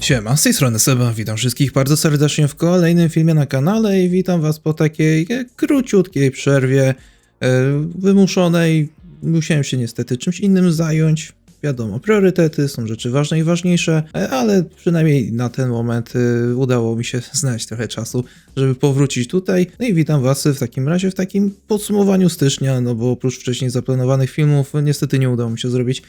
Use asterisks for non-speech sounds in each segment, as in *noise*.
Siema, z tej strony Seba, witam wszystkich bardzo serdecznie w kolejnym filmie na kanale i witam was po takiej e, króciutkiej przerwie e, wymuszonej. Musiałem się niestety czymś innym zająć. Wiadomo, priorytety są rzeczy ważne i ważniejsze, e, ale przynajmniej na ten moment e, udało mi się *laughs* znaleźć trochę czasu, żeby powrócić tutaj. No i witam was w takim razie w takim podsumowaniu stycznia, no bo oprócz wcześniej zaplanowanych filmów niestety nie udało mi się zrobić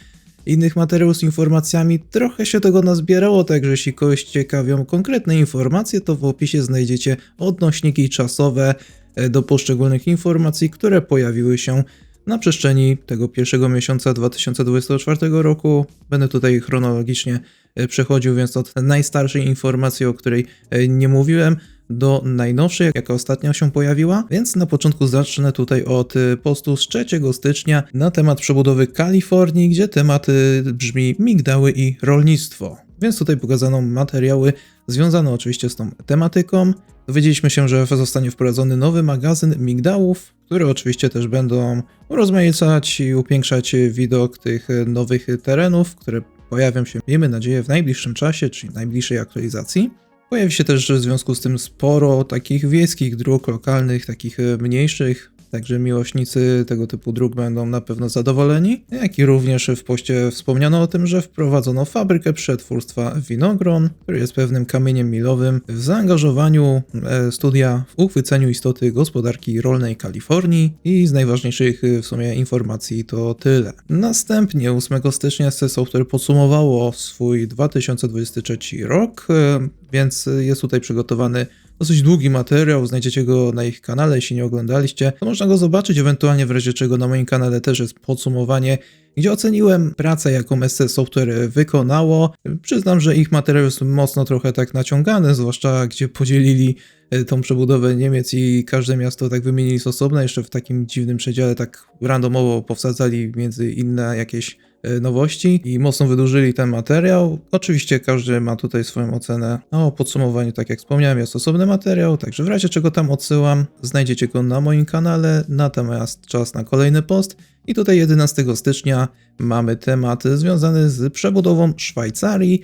innych materiałów z informacjami. Trochę się tego nazbierało, także jeśli kogoś ciekawią konkretne informacje, to w opisie znajdziecie odnośniki czasowe e, do poszczególnych informacji, które pojawiły się na przestrzeni tego pierwszego miesiąca 2024 roku. Będę tutaj chronologicznie e, przechodził, więc od najstarszej informacji, o której e, nie mówiłem, do najnowszej, jaka ostatnio się pojawiła, więc na początku zacznę tutaj od y, postu z 3 stycznia na temat przebudowy Kalifornii, gdzie temat brzmi migdały i rolnictwo. Więc tutaj pokazano materiały związane oczywiście z tą tematyką. Dowiedzieliśmy się, że zostanie wprowadzony nowy magazyn migdałów, które oczywiście też będą rozmaicać i upiększać widok tych nowych terenów, które pojawią się, miejmy nadzieję, w najbliższym czasie, czyli najbliższej aktualizacji. Pojawi się też w związku z tym sporo takich wiejskich dróg lokalnych, takich mniejszych, Także miłośnicy tego typu dróg będą na pewno zadowoleni. Jak i również w poście wspomniano o tym, że wprowadzono fabrykę przetwórstwa winogron, który jest pewnym kamieniem milowym w zaangażowaniu e, studia w uchwyceniu istoty gospodarki rolnej Kalifornii i z najważniejszych e, w sumie informacji to tyle. Następnie 8 stycznia SC Software podsumowało swój 2023 rok, e, więc jest tutaj przygotowany dosyć długi materiał, znajdziecie go na ich kanale, jeśli nie oglądaliście, to można go zobaczyć, ewentualnie w razie czego na moim kanale też jest podsumowanie, gdzie oceniłem pracę, jaką SC Software wykonało. Przyznam, że ich materiał jest mocno trochę tak naciągany, zwłaszcza gdzie podzielili e, tą przebudowę Niemiec i każde miasto tak wymienili z osobna, jeszcze w takim dziwnym przedziale tak randomowo powsadzali między inne jakieś nowości i mocno wydłużyli ten materiał. Oczywiście każdy ma tutaj swoją ocenę. No, o podsumowaniu, tak jak wspomniałem, jest osobny materiał, także w razie czego tam odsyłam, znajdziecie go na moim kanale, natomiast czas na kolejny post. I tutaj 11 stycznia mamy temat związany z przebudową Szwajcarii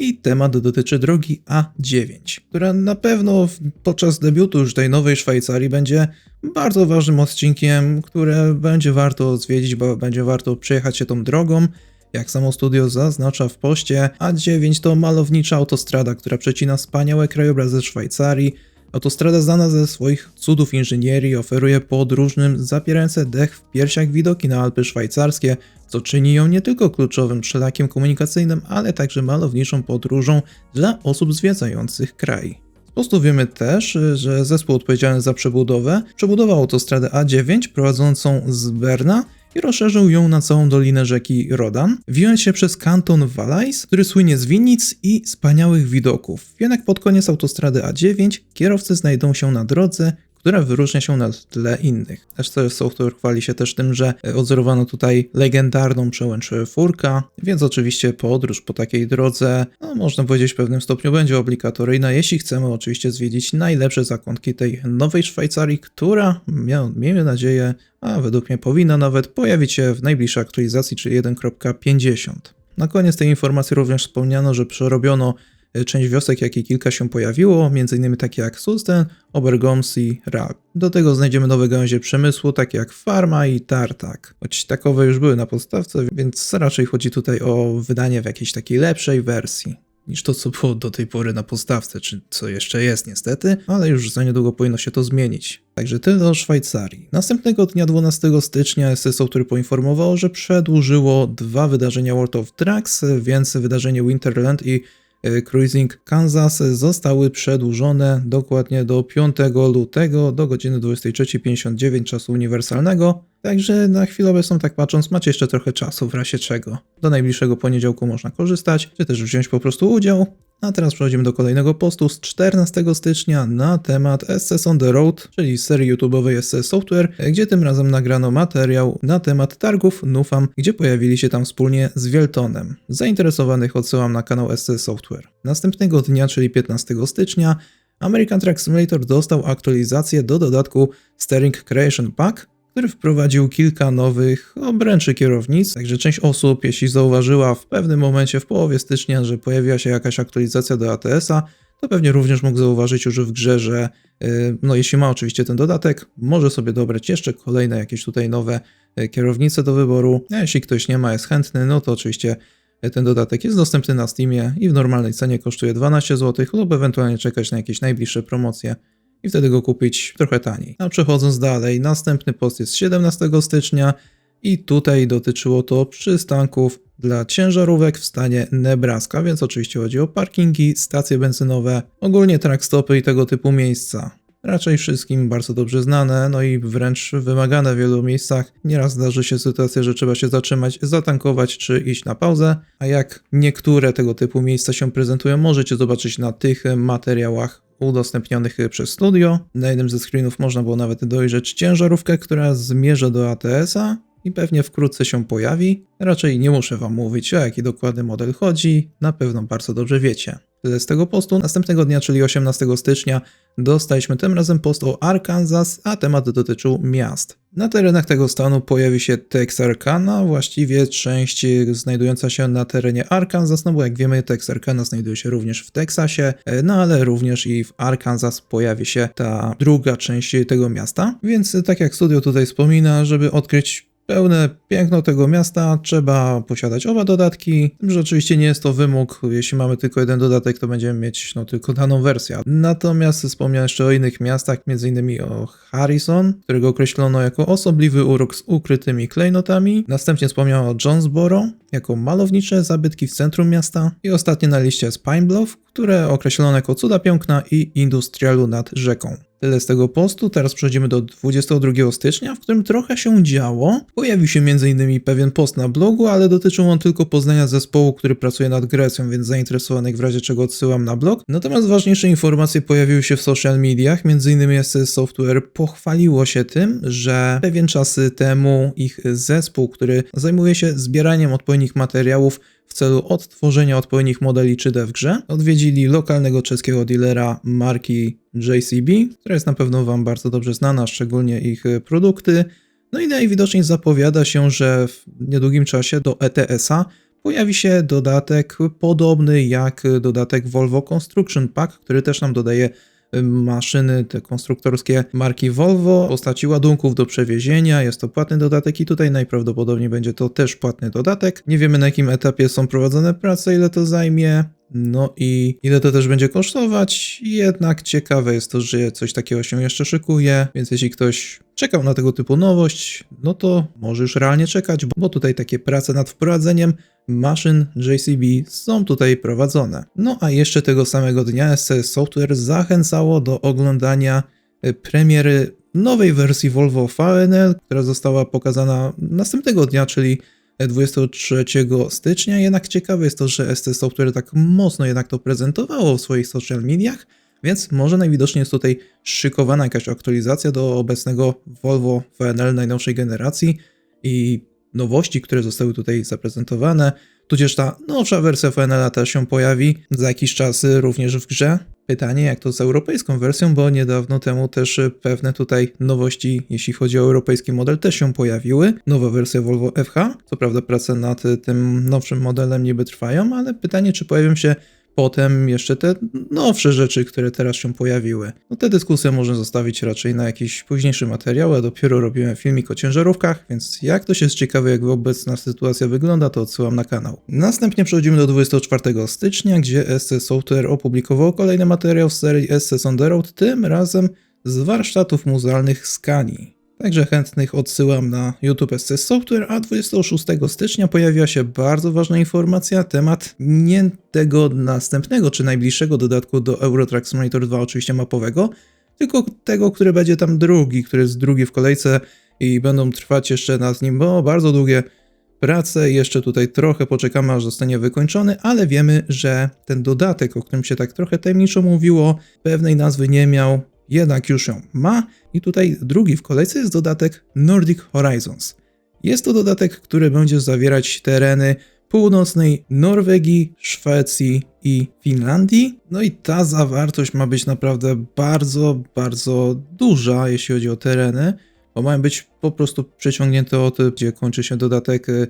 i temat dotyczy drogi A9, która na pewno podczas debiutu już tej nowej Szwajcarii będzie bardzo ważnym odcinkiem, które będzie warto zwiedzić, bo będzie warto przejechać się tą drogą. Jak samo studio zaznacza w poście, A9 to malownicza autostrada, która przecina wspaniałe krajobrazy Szwajcarii, Autostrada znana ze swoich cudów inżynierii oferuje podróżnym zapierające dech w piersiach widoki na Alpy szwajcarskie, co czyni ją nie tylko kluczowym szlakiem komunikacyjnym, ale także malowniczą podróżą dla osób zwiedzających kraj. Z postu wiemy też, że zespół odpowiedzialny za przebudowę przebudował autostradę A9 prowadzącą z Berna i rozszerzył ją na całą dolinę rzeki Rodan, wijąc się przez kanton Valais, który słynie z winnic i wspaniałych widoków. Jednak pod koniec autostrady A9 kierowcy znajdą się na drodze, która wyróżnia się na tle innych. STR Software chwali się też tym, że odzorowano tutaj legendarną przełęcz Furka, więc oczywiście podróż po takiej drodze, no, można powiedzieć w pewnym stopniu będzie obligatoryjna, jeśli chcemy oczywiście zwiedzić najlepsze zakątki tej nowej Szwajcarii, która, miejmy nadzieję, a według mnie powinna nawet pojawić się w najbliższej aktualizacji, czyli 1.50. Na koniec tej informacji również wspomniano, że przerobiono E, część wiosek, jak i kilka się pojawiło, m.in. takie jak Susten, Obergoms i Rag. Do tego znajdziemy nowe gałęzie przemysłu, takie jak Farma i Tartak. Choć takowe już były na podstawce, więc raczej chodzi tutaj o wydanie w jakiejś takiej lepszej wersji niż to, co było do tej pory na podstawce, czy co jeszcze jest niestety, ale już za niedługo powinno się to zmienić. Także tyle o Szwajcarii. Następnego dnia 12 stycznia SSO, który poinformował, że przedłużyło dwa wydarzenia World of Trucks, więc wydarzenie Winterland i E, cruising Kansas zostały przedłużone dokładnie do 5 lutego do godziny 23.59 czasu uniwersalnego. Także na chwilę obecną, tak patrząc, macie jeszcze trochę czasu w razie czego. Do najbliższego poniedziałku można korzystać, czy też wziąć po prostu udział. A teraz przechodzimy do kolejnego postu z 14 stycznia na temat SS on the Road, czyli serii YouTube'owej SS Software, gdzie tym razem nagrano materiał na temat targów Nufam, gdzie pojawili się tam wspólnie z Wieltonem. Zainteresowanych odsyłam na kanał SS Software. Następnego dnia, czyli 15 stycznia, American Truck Simulator dostał aktualizację do dodatku Steering Creation Pack, który wprowadził kilka nowych obręczy kierownic. Także część osób, jeśli zauważyła w pewnym momencie w połowie stycznia, że pojawiła się jakaś aktualizacja do ATS-a, to pewnie również mógł zauważyć już w grze, że yy, no jeśli ma oczywiście ten dodatek, może sobie dobrać jeszcze kolejne jakieś tutaj nowe yy, kierownice do wyboru. A jeśli ktoś nie ma, jest chętny, no to oczywiście yy, ten dodatek jest dostępny na Steamie i w normalnej cenie kosztuje 12 zł lub ewentualnie czekać na jakieś najbliższe promocje i wtedy go kupić trochę taniej. A przechodząc dalej, następny post jest 17 stycznia i tutaj dotyczyło to przystanków dla ciężarówek w stanie Nebraska, więc oczywiście chodzi o parkingi, stacje benzynowe, ogólnie trackstopy i tego typu miejsca. Raczej wszystkim bardzo dobrze znane, no i wręcz wymagane w wielu miejscach. Nieraz zdarzy się sytuacja, że trzeba się zatrzymać, zatankować czy iść na pauzę, a jak niektóre tego typu miejsca się prezentują, możecie zobaczyć na tych materiałach udostępnionych przez studio. Na jednym ze screenów można było nawet dojrzeć ciężarówkę, która zmierza do ATS-a i pewnie wkrótce się pojawi. Raczej nie muszę wam mówić o jaki dokładny model chodzi, na pewno bardzo dobrze wiecie. Tyle z tego postu. Następnego dnia, czyli 18 stycznia, dostaliśmy tym razem post o Arkansas, a temat dotyczył miast. Na terenach tego stanu pojawi się Texarkana, właściwie część znajdująca się na terenie Arkansas, no bo jak wiemy Texarkana znajduje się również w Teksasie, no ale również i w Arkansas pojawi się ta druga część tego miasta. Więc tak jak studio tutaj wspomina, żeby odkryć pełne piękno tego miasta, trzeba posiadać oba dodatki, że oczywiście nie jest to wymóg, jeśli mamy tylko jeden dodatek, to będziemy mieć no, tylko daną wersję. Natomiast wspomniałem jeszcze o innych miastach, m.in. o Harrison, którego określono jako osobliwy urok z ukrytymi klejnotami, następnie wspomniałem o Jonesboro, jako malownicze zabytki w centrum miasta i ostatnie na liście jest Pine Bluff, które określono jako cuda piękna i industrialu nad rzeką. Tyle z tego postu, teraz przechodzimy do 22 stycznia, w którym trochę się działo. Pojawił się m.in. pewien post na blogu, ale dotyczył on tylko poznania zespołu, który pracuje nad Grecją, więc zainteresowanych w razie czego odsyłam na blog. Natomiast ważniejsze informacje pojawiły się w social mediach, m.in. SS Software pochwaliło się tym, że pewien czas temu ich zespół, który zajmuje się zbieraniem odpowiednich materiałów, w celu odtworzenia odpowiednich modeli 3D w grze. Odwiedzili lokalnego czeskiego dealera marki JCB, która jest na pewno Wam bardzo dobrze znana, szczególnie ich produkty. No i najwidoczniej zapowiada się, że w niedługim czasie do ETS-a pojawi się dodatek podobny jak dodatek Volvo Construction Pack, który też nam dodaje maszyny, te konstruktorskie marki Volvo, postaci ładunków do przewiezienia, jest to płatny dodatek i tutaj najprawdopodobniej będzie to też płatny dodatek. Nie wiemy na jakim etapie są prowadzone prace, ile to zajmie. No i ile to też będzie kosztować, jednak ciekawe jest to, że coś takiego się jeszcze szykuje, więc jeśli ktoś czekał na tego typu nowość, no to może już realnie czekać, bo tutaj takie prace nad wprowadzeniem maszyn JCB są tutaj prowadzone. No a jeszcze tego samego dnia SCS Software zachęcało do oglądania e, premiery nowej wersji Volvo VNL, która została pokazana następnego dnia, czyli 23 stycznia. Jednak ciekawe jest to, że SC Software tak mocno jednak to prezentowało w swoich social mediach, więc może najwidoczniej jest tutaj szykowana jakaś aktualizacja do obecnego Volvo VNL najnowszej generacji i nowości, które zostały tutaj zaprezentowane, tudzież ta nowsza wersja VNL też się pojawi za jakiś czas również w grze. Pytanie, jak to z europejską wersją, bo niedawno temu też pewne tutaj nowości, jeśli chodzi o europejski model, też się pojawiły. Nowa wersja Volvo FH. Co prawda, prace nad tym nowszym modelem niby trwają, ale pytanie, czy pojawią się potem jeszcze te nowsze rzeczy, które teraz się pojawiły. No te dyskusje można zostawić raczej na jakiś późniejszy materiał, a dopiero robiłem filmik o ciężarówkach, więc jak ktoś jest ciekawy, jak obecna sytuacja wygląda, to odsyłam na kanał. Następnie przechodzimy do 24 stycznia, gdzie SC Software opublikował kolejny materiał z serii SC on tym razem z warsztatów muzealnych Skani. Także chętnych odsyłam na YouTube SC Software, a 26 stycznia pojawiła się bardzo ważna informacja, temat nie tego następnego czy najbliższego dodatku do Euro Truck Simulator 2, oczywiście mapowego, tylko tego, który będzie tam drugi, który jest drugi w kolejce i będą trwać jeszcze nad nim bo bardzo długie prace. Jeszcze tutaj trochę poczekamy, aż zostanie wykończony, ale wiemy, że ten dodatek, o którym się tak trochę tajemniczo mówiło, pewnej nazwy nie miał, jednak już ją ma. I tutaj drugi w kolejce jest dodatek Nordic Horizons. Jest to dodatek, który będzie zawierać tereny północnej Norwegii, Szwecji i Finlandii. No i ta zawartość ma być naprawdę bardzo, bardzo duża, jeśli chodzi o tereny. bo mają być po prostu przeciągnięte od, gdzie kończy się dodatek y,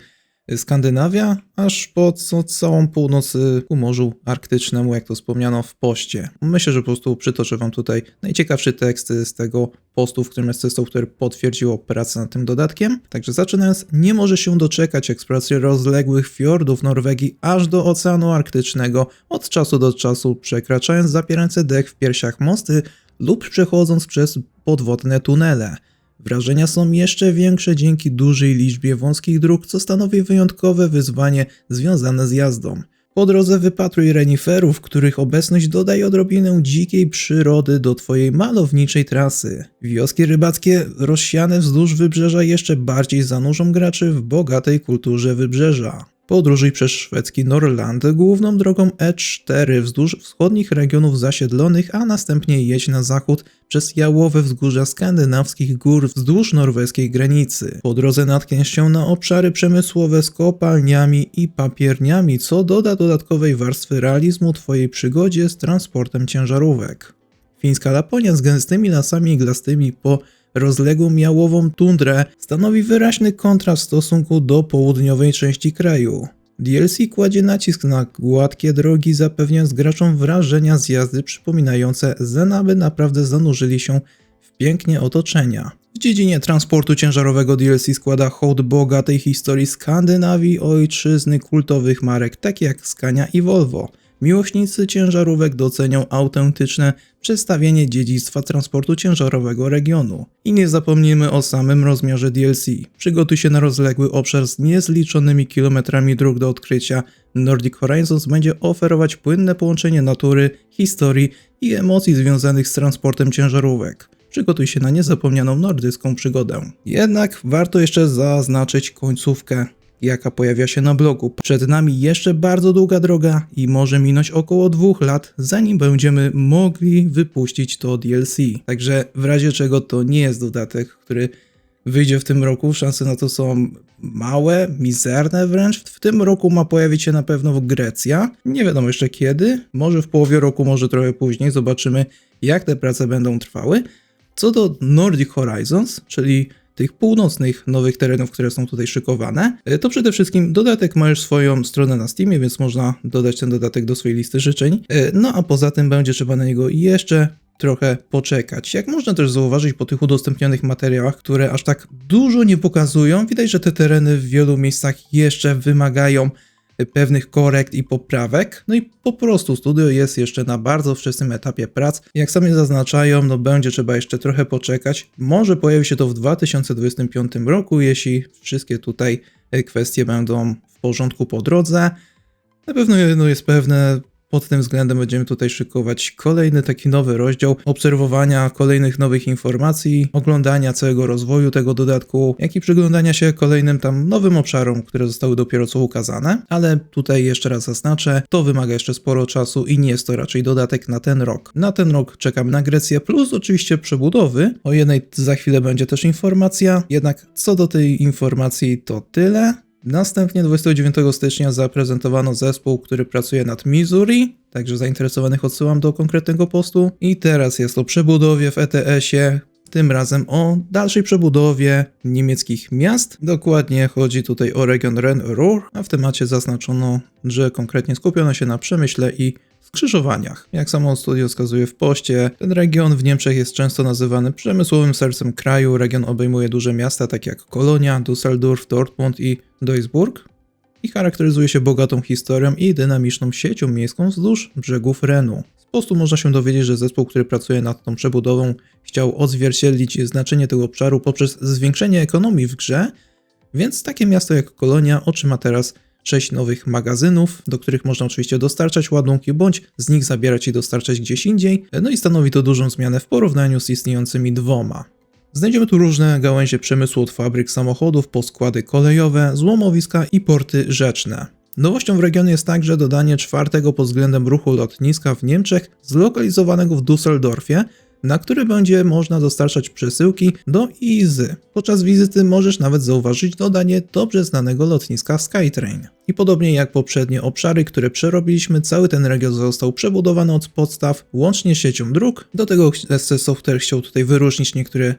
Skandynawia, aż po co całą północ y, ku Morzu Arktycznemu, jak to wspomniano w poście. Myślę, że po prostu przytoczę wam tutaj najciekawszy tekst z tego postu, w którym jest software potwierdziło pracę nad tym dodatkiem. Także zaczynając, nie może się doczekać eksploracji rozległych fiordów Norwegii aż do Oceanu Arktycznego, od czasu do czasu przekraczając zapierające dech w piersiach mosty lub przechodząc przez podwodne tunele. Wrażenia są jeszcze większe dzięki dużej liczbie wąskich dróg, co stanowi wyjątkowe wyzwanie związane z jazdą. Po drodze wypatruj reniferów, których obecność dodaje odrobinę dzikiej przyrody do Twojej malowniczej trasy. Wioski rybackie rozsiane wzdłuż wybrzeża jeszcze bardziej zanurzą graczy w bogatej kulturze wybrzeża. Podróżuj przez szwedzki Norland główną drogą E4 wzdłuż wschodnich regionów zasiedlonych, a następnie jedź na zachód przez jałowe wzgórza skandynawskich gór wzdłuż norweskiej granicy. Po drodze natkniesz się na obszary przemysłowe z kopalniami i papierniami, co doda dodatkowej warstwy realizmu Twojej przygodzie z transportem ciężarówek. Fińska Laponia z gęstymi lasami iglastymi po rozległą jałową tundrę stanowi wyraźny kontrast w stosunku do południowej części kraju. DLC kładzie nacisk na gładkie drogi, zapewniając graczom wrażenia z jazdy przypominające zen, aby naprawdę zanurzyli się w pięknie otoczenia. W dziedzinie transportu ciężarowego DLC składa hołd bogatej historii Skandynawii, ojczyzny kultowych marek takich jak Scania i Volvo. Miłośnicy ciężarówek docenią autentyczne przedstawienie dziedzictwa transportu ciężarowego regionu. I nie zapomnijmy o samym rozmiarze DLC. Przygotuj się na rozległy obszar z niezliczonymi kilometrami dróg do odkrycia. Nordic Horizons będzie oferować płynne połączenie natury, historii i emocji związanych z transportem ciężarówek. Przygotuj się na niezapomnianą nordycką przygodę. Jednak warto jeszcze zaznaczyć końcówkę jaka pojawia się na blogu. Przed nami jeszcze bardzo długa droga i może minąć około dwóch lat, zanim będziemy mogli wypuścić to DLC. Także w razie czego to nie jest dodatek, który wyjdzie w tym roku, szanse na to są małe, mizerne wręcz. W tym roku ma pojawić się na pewno Grecja. Nie wiadomo jeszcze kiedy, może w połowie roku, może trochę później. Zobaczymy, jak te prace będą trwały. Co do Nordic Horizons, czyli tych północnych nowych terenów, które są tutaj szykowane, e, to przede wszystkim dodatek ma już swoją stronę na Steamie, więc można dodać ten dodatek do swojej listy życzeń. E, no a poza tym będzie trzeba na niego jeszcze trochę poczekać. Jak można też zauważyć po tych udostępnionych materiałach, które aż tak dużo nie pokazują, widać, że te tereny w wielu miejscach jeszcze wymagają pewnych korekt i poprawek. No i po prostu studio jest jeszcze na bardzo wczesnym etapie prac. Jak sami zaznaczają, no będzie trzeba jeszcze trochę poczekać. Może pojawi się to w 2025 roku, jeśli wszystkie tutaj kwestie będą w porządku po drodze. Na pewno jedno jest pewne, pod tym względem będziemy tutaj szykować kolejny taki nowy rozdział obserwowania kolejnych nowych informacji, oglądania całego rozwoju tego dodatku, jak i przyglądania się kolejnym tam nowym obszarom, które zostały dopiero co ukazane. Ale tutaj jeszcze raz zaznaczę, to wymaga jeszcze sporo czasu i nie jest to raczej dodatek na ten rok. Na ten rok czekam na Grecję plus oczywiście przebudowy. O jednej za chwilę będzie też informacja, jednak co do tej informacji to tyle. Następnie 29 stycznia zaprezentowano zespół, który pracuje nad Missouri, także zainteresowanych odsyłam do konkretnego postu. I teraz jest o przebudowie w ETS-ie, tym razem o dalszej przebudowie niemieckich miast. Dokładnie chodzi tutaj o region Ren-Ruhr, a w temacie zaznaczono, że konkretnie skupiono się na przemyśle i skrzyżowaniach. Jak samo studio wskazuje w poście, ten region w Niemczech jest często nazywany przemysłowym sercem kraju. Region obejmuje duże miasta takie jak Kolonia, Düsseldorf, Dortmund i Duisburg i charakteryzuje się bogatą historią i dynamiczną siecią miejską wzdłuż brzegów Renu. Z postu można się dowiedzieć, że zespół, który pracuje nad tą przebudową, chciał odzwierciedlić znaczenie tego obszaru poprzez zwiększenie ekonomii w grze, więc takie miasto jak Kolonia otrzyma teraz 6 nowych magazynów, do których można oczywiście dostarczać ładunki, bądź z nich zabierać i dostarczać gdzieś indziej, no i stanowi to dużą zmianę w porównaniu z istniejącymi dwoma. Znajdziemy tu różne gałęzie przemysłu od fabryk samochodów po składy kolejowe, złomowiska i porty rzeczne. Nowością w regionie jest także dodanie czwartego pod względem ruchu lotniska w Niemczech, zlokalizowanego w Düsseldorfie, na który będzie można dostarczać przesyłki do Izy. Podczas wizyty możesz nawet zauważyć dodanie dobrze znanego lotniska Skytrain. I podobnie jak poprzednie obszary, które przerobiliśmy, cały ten region został przebudowany od podstaw, łącznie siecią dróg. Do tego SC Software chciał tutaj wyróżnić niektóre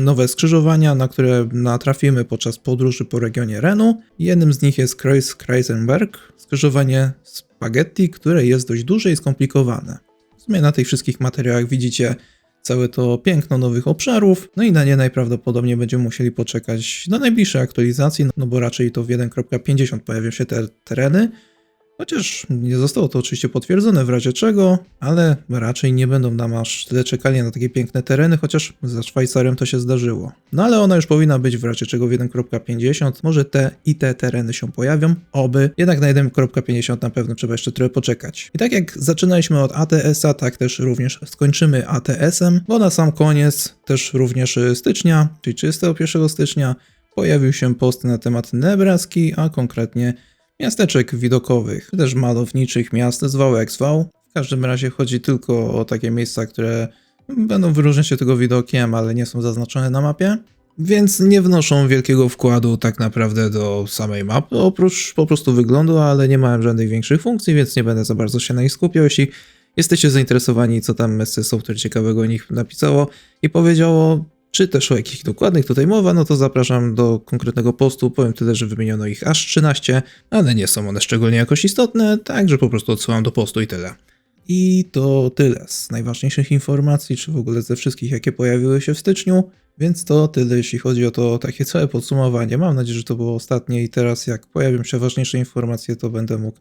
nowe skrzyżowania, na które natrafimy podczas podróży po regionie Renu. Jednym z nich jest Kreuz Kreisenberg, skrzyżowanie spaghetti, które jest dość duże i skomplikowane. Na tych wszystkich materiałach widzicie całe to piękno nowych obszarów, no i na nie najprawdopodobniej będziemy musieli poczekać do najbliższej aktualizacji, no bo raczej to w 1.50 pojawią się te tereny, chociaż nie zostało to oczywiście potwierdzone w razie czego, ale raczej nie będą nam aż tyle czekali na takie piękne tereny, chociaż za Szwajcarią to się zdarzyło. No ale ona już powinna być w razie czego w 1.50, może te i te tereny się pojawią, oby, jednak na 1.50 na pewno trzeba jeszcze trochę poczekać. I tak jak zaczynaliśmy od ATS-a, tak też również skończymy ATS-em, bo na sam koniec też również stycznia, czyli 31 stycznia, pojawił się post na temat Nebraski, a konkretnie miasteczek widokowych, czy też malowniczych miast zwał jak zwał. W każdym razie chodzi tylko o takie miejsca, które będą wyróżniać się tego widokiem, ale nie są zaznaczone na mapie. Więc nie wnoszą wielkiego wkładu tak naprawdę do samej mapy, oprócz po prostu wyglądu, ale nie mają żadnych większych funkcji, więc nie będę za bardzo się na nich skupiał. Jeśli jesteście zainteresowani, co tam SC Software ciekawego o nich napisało i powiedziało, czy też o jakich dokładnych tutaj mowa, no to zapraszam do konkretnego postu. Powiem tyle, że wymieniono ich aż 13, ale nie są one szczególnie jakoś istotne, także po prostu odsyłam do postu i tyle. I to tyle z najważniejszych informacji, czy w ogóle ze wszystkich, jakie pojawiły się w styczniu. Więc to tyle, jeśli chodzi o to takie całe podsumowanie. Mam nadzieję, że to było ostatnie i teraz, jak pojawią się ważniejsze informacje, to będę mógł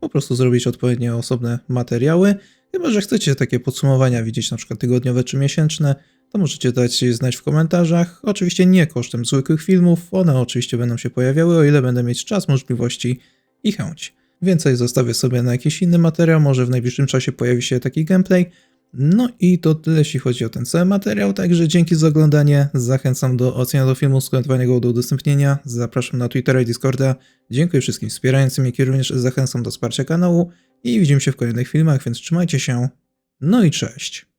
po prostu zrobić odpowiednie osobne materiały. Chyba, że chcecie takie podsumowania widzieć, na przykład tygodniowe czy miesięczne, to możecie dać znać w komentarzach. Oczywiście nie kosztem zwykłych filmów, one oczywiście będą się pojawiały, o ile będę mieć czas, możliwości i chęć. Więcej zostawię sobie na jakiś inny materiał, może w najbliższym czasie pojawi się taki gameplay. No i to tyle, jeśli chodzi o ten cały materiał, także dzięki za oglądanie, zachęcam do oceny do filmu, skomentowania go do udostępnienia, zapraszam na Twittera i Discorda, dziękuję wszystkim wspierającym, jak i również zachęcam do wsparcia kanału i widzimy się w kolejnych filmach, więc trzymajcie się, no i cześć.